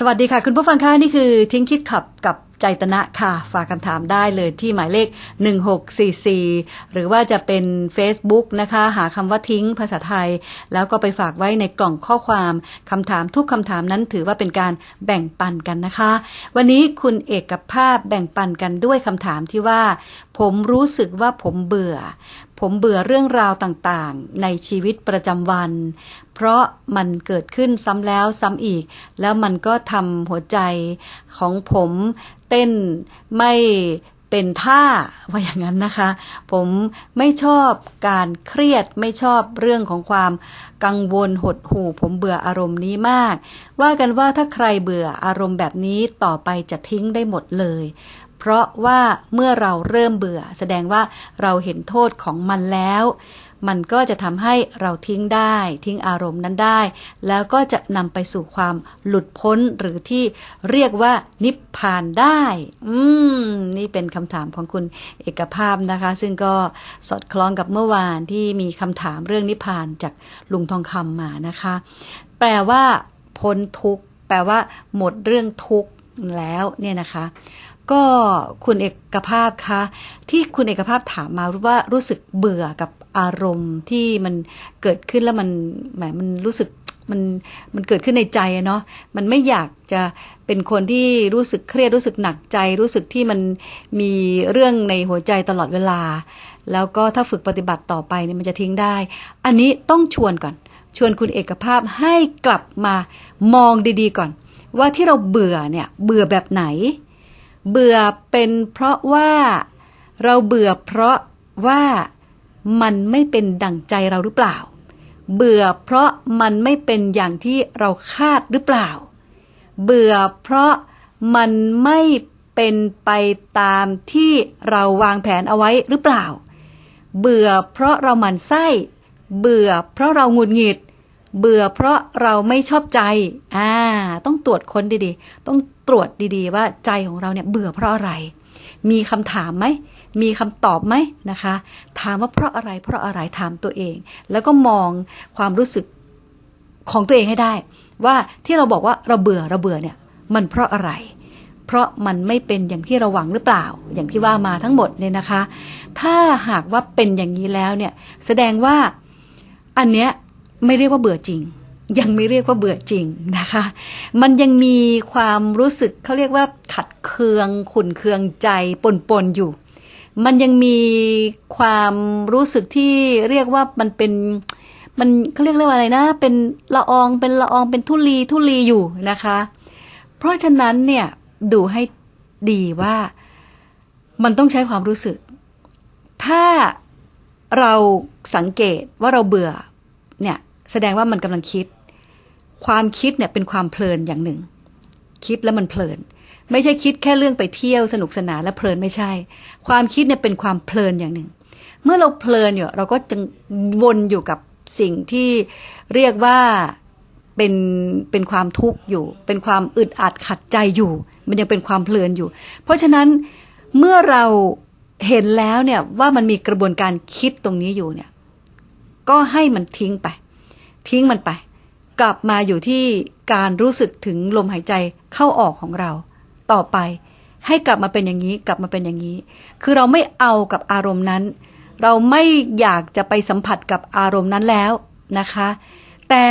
สวัสดีค่ะ คุณผู้ฟังคะนี่คือทิ้งคิดขับกับใจตนะค่ะ ฝากคำถามได้เลยที่หมายเลข 1644 หรือว่าจะเป็น Facebook นะคะ หาคำว่าทิ้งภาษาไทย แล้วก็ไปฝากไว้ในกล่องข้อความคำถามทุกคำถามนั้นถือว่าเป็นการแบ่งปันกันนะคะ วันนี้คุณเอกภาพแบ่งปันกันด้วยคำถามที่ว่า ผมรู้สึกว่าผมเบื่อ ผมเบื่อเรื่องราวต่างๆ ในชีวิตประจำวัน เพราะมันเกิดขึ้นซ้ำแล้วซ้ำอีก แล้วมันก็ทำหัวใจของผมเต้นไม่เป็นท่าว่าอย่างนั้นนะคะ ผมไม่ชอบการเครียดไม่ชอบเรื่องของความกังวลหดหู่ ผมเบื่ออารมณ์นี้มาก ว่ากันว่าถ้าใครเบื่ออารมณ์แบบนี้ต่อไปจะทิ้งได้หมดเลย เพราะว่าเมื่อเราเริ่มเบื่อ แสดงว่าเราเห็นโทษของมันแล้ว มันก็จะทำให้เราทิ้งได้ ทิ้งอารมณ์นั้นได้ แล้วก็จะนำไปสู่ความหลุดพ้นหรือที่เรียกว่านิพพานได้ อืม นี่เป็นคำถามของคุณเอกภาพนะคะ ซึ่งก็สอดคล้องกับเมื่อวานที่มีคำถามเรื่องนิพพานจากลุงทองคำมานะคะ แปลว่าพ้นทุกข์แปลว่า หมดเรื่องทุกข์แล้วเนี่ยนะคะ ก็คุณเอกภาพคะที่คุณเอกภาพถามมาว่ารู้สึกเบื่อกับอารมณ์ที่มันเกิดขึ้นแล้วมันแหมมันรู้สึกมันมันเกิดขึ้นในใจเนาะมันไม่อยากจะเป็นคนที่รู้สึกเครียดรู้สึกหนักใจ รู้สึกที่มันมีเรื่องในหัวใจตลอดเวลา แล้วก็ถ้าฝึกปฏิบัติต่อไปเนี่ยมันจะทิ้งได้ อันนี้ต้องชวนก่อน ชวนคุณเอกภาพให้กลับมามองดีๆก่อน ว่าที่เราเบื่อเนี่ยเบื่อแบบไหน เบื่อเป็นเพราะว่า เราเบื่อเพราะว่ามันไม่เป็นดั่งใจเราหรือเปล่า เบื่อเพราะมันไม่เป็นอย่างที่เราคาดหรือเปล่า เบื่อเพราะมันไม่เป็นไปตามที่เราวางแผนเอาไว้หรือเปล่า เบื่อเพราะเราหมั่นไส้ เบื่อเพราะเราหงุดหงิด เบื่อเพราะเราไม่ชอบใจ อ่า ต้องตรวจค้นดีๆ ต้องตรวจดีๆ ว่าใจของเราเนี่ยเบื่อเพราะอะไร มีคำถามไหม มีคำตอบไหมนะคะ ถามว่าเพราะอะไร เพราะอะไร ถามตัวเอง แล้วก็มองความรู้สึกของตัวเองให้ได้ ว่าที่เราบอกว่าเราเบื่อเราเบื่อเนี่ย มันเพราะอะไร เพราะมันไม่เป็นอย่างที่เราหวังหรือเปล่า อย่างที่ว่ามาทั้งหมดเนี่ยนะคะ ถ้าหากว่าเป็นอย่างนี้แล้วเนี่ย แสดงว่าอันเนี้ย ไม่เรียกว่าเบื่อจริง ยังไม่เรียกว่าเบื่อจริงนะคะ มันยังมีความรู้สึกเขาเรียกว่าขัดเคืองขุนเคืองใจปนปนอยู่ มันยังมีความรู้สึกที่เรียกว่ามันเป็นมันเขาเรียกว่าอะไรนะ เป็นละอองเป็นละอองเป็นทุลีทุลีอยู่นะคะ เพราะฉะนั้นเนี่ยดูให้ดีว่ามันต้องใช้ความรู้สึก ถ้าเราสังเกตว่าเราเบื่อเนี่ย แสดงว่ามันกำลังคิด ความคิดเนี่ยเป็นความเพลินอย่างหนึ่ง คิดแล้วมันเพลิน ไม่ใช่คิดแค่เรื่องไปเที่ยวสนุกสนานและเพลินไม่ใช่ ความคิดเนี่ยเป็นความเพลินอย่างหนึ่ง เมื่อเราเพลินอยู่เราก็จะวนอยู่กับสิ่งที่เรียกว่าเป็นเป็นความทุกข์อยู่ เป็นความอึดอัดขัดใจอยู่ มันยังเป็นความเพลินอยู่ เพราะฉะนั้นเมื่อเราเห็นแล้วเนี่ยว่ามันมีกระบวนการคิดตรงนี้อยู่เนี่ย ก็ให้มันทิ้งไป ทิ้งมันไป กลับมาอยู่ที่การรู้สึกถึงลมหายใจเข้าออกของเรา ต่อไปให้กลับมาเป็นอย่างนี้กลับมาเป็นอย่างนี้ คือเราไม่เอากับอารมณ์นั้น เราไม่อยากจะไปสัมผัสกับอารมณ์นั้นแล้วนะคะ แต่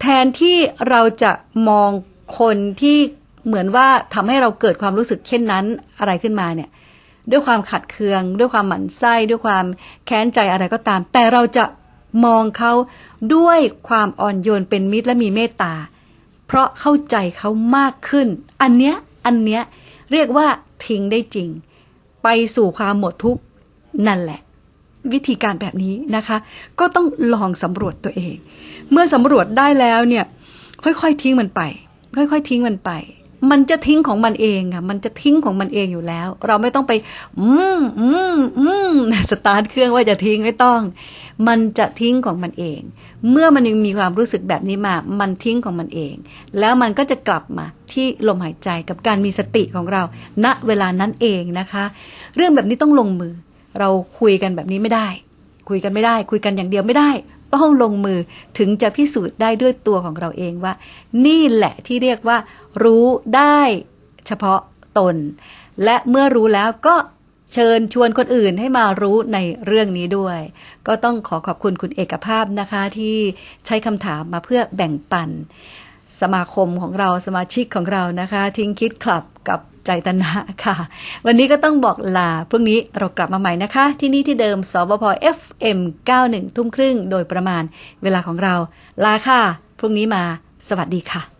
แทนที่เราจะมองคนที่เหมือนว่าทำให้เราเกิดความรู้สึกเช่นนั้นอะไรขึ้นมาเนี่ย ด้วยความขัดเคือง ด้วยความหมั่นไส้ ด้วยความแค้นใจอะไรก็ตาม แต่เราจะ มองเขาด้วยความอ่อนโยนเป็นมิตรและมีเมตตา เพราะเข้าใจเขามากขึ้น อันเนี้ย อันเนี้ย เรียกว่าทิ้งได้จริง ไปสู่ความหมดทุกข์นั่นแหละ วิธีการแบบนี้นะคะ ก็ต้องลองสำรวจตัวเอง เมื่อสำรวจได้แล้วเนี่ย ค่อยๆทิ้งมันไป ค่อยๆทิ้งมันไป มันจะทิ้งของมันเองอะมันจะทิ้งของมันเองอยู่แล้ว เราไม่ต้องไป อืมอืมอืมสตาร์ทเครื่องว่าจะทิ้งไม่ต้อง มันจะทิ้งของมันเอง เมื่อมันยังมีความรู้สึกแบบนี้มา มันทิ้งของมันเอง แล้วมันก็จะกลับมาที่ลมหายใจกับการมีสติของเรา ณ เวลานั้นเองนะคะ เรื่องแบบนี้ต้องลงมือ เราคุยกันแบบนี้ไม่ได้ คุยกันไม่ได้ คุยกันอย่างเดียวไม่ได้ ต้องลงมือถึงจะพิสูจน์ได้ด้วยตัวของเราเองว่า นี่แหละที่เรียกว่า รู้ได้เฉพาะตน และเมื่อรู้แล้วก็เชิญชวนคนอื่นให้มารู้ในเรื่องนี้ด้วย ก็ต้องขอขอบคุณคุณเอกภาพนะคะที่ใช้คำถามมาเพื่อแบ่งปัน สมาคมของเราสมาชิกของเรานะคะ ทิ้งคิดคลับกับ จตนะค่ะ วันนี้ก็ต้องบอกลา พรุ่งนี้เรากลับมาใหม่นะคะ ที่นี่ที่เดิม สบพ FM 91 ทุ่มครึ่ง โดยประมาณเวลาของเรา ลาค่ะ พรุ่งนี้มา สวัสดีค่ะ